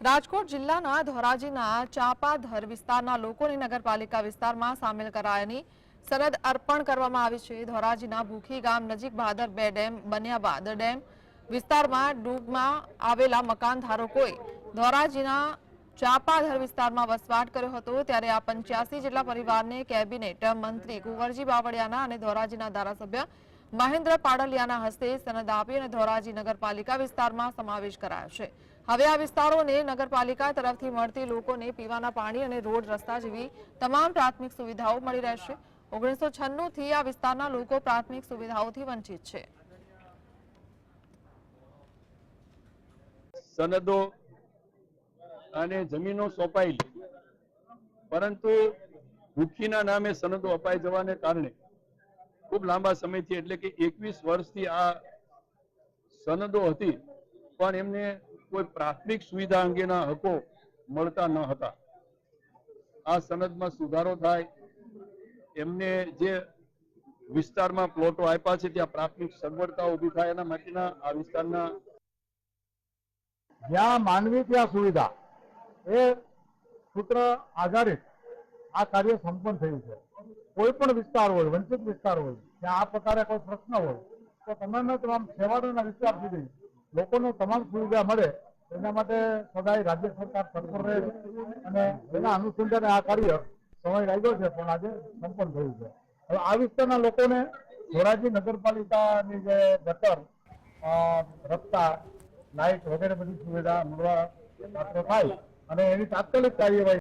રાજકોટ જિલ્લાના ધોરાજીના ચાપાધર વિસ્તારના લોકોની નગરપાલિકા વિસ્તારમાં સામેલ કરાયાની સનદ અર્પણ કરવામાં આવી છે. ધોરાજીના ભૂખી ગામ નજીક ભાદર બે ડેમ બન્યા બાદ ડેમ વિસ્તારમાં ડૂબમાં આવેલા મકાન ધારકોએ ધોરાજીના ચાપાધર વિસ્તારમાં વસવાટ કર્યો હતો. ત્યારે આ પંચ્યાસી જેટલા પરિવારને કેબિનેટ મંત્રી કુંવરજી બાવળિયાના અને ધોરાજીના ધારાસભ્ય મહેન્દ્ર પાડલિયાના હસ્તે સનદ આપી અને ધોરાજી નગરપાલિકા વિસ્તારમાં સમાવેશ કરાયો છે. હવે આ વિસ્તારોને નગરપાલિકા તરફથી મળતી લોકોને પીવાના પાણી અને રોડ રસ્તા જેવી તમામ પ્રાથમિક સુવિધાઓ મળી રહેશે. ઓગણીસો થી આ વિસ્તારના લોકો પ્રાથમિક સુવિધાઓથી વંચિત છે. સનદો અને જમીનો સોંપાયેલી પરંતુ ભૂખીના નામે સનદો અપાઈ જવાને કારણે ખૂબ લાંબા સમયથી એટલે કે એકવીસ વર્ષથી આ સનદો હતી. પણ એમને કોઈ પ્રાથમિક સુવિધા અંગેના હકો મળતા ન હતા. આ સનદમાં સુધારો થાય, એમને જે વિસ્તારમાં પ્લોટો આપ્યા છે, ત્યાં પ્રાથમિક સગવડતા ઊભી થાય, એના માટેના આ વિસ્તારના જ્યાં માનવી ત્યાં સુવિધા, એ સૂત્ર આધારિત આ કાર્ય સંપન્ન થયું છે. કોઈ પણ વિસ્તાર હોય, વંચિત વિસ્તાર હોય, ત્યાં આ પ્રકારે કોઈ પ્રશ્ન હોય, તો તમામે તમામ સેવાડોના વિસ્તાર સુધી લોકોને તમામ સુવિધા મળે એના માટે સદાય રાજ્ય સરકાર તત્પર રહે છે અને એના અનુસંધાને આ કાર્ય સમય લાગ્યો છે, પણ આજે સંપન્ન થયું છે. હવે આ વિસ્તારના લોકોને ધોરાજી નગરપાલિકાની જે ગટર રસ્તા, લાઇટ વગેરે બધી સુવિધા મળવા પાત્ર થાય અને એની તાત્કાલિક કાર્યવાહી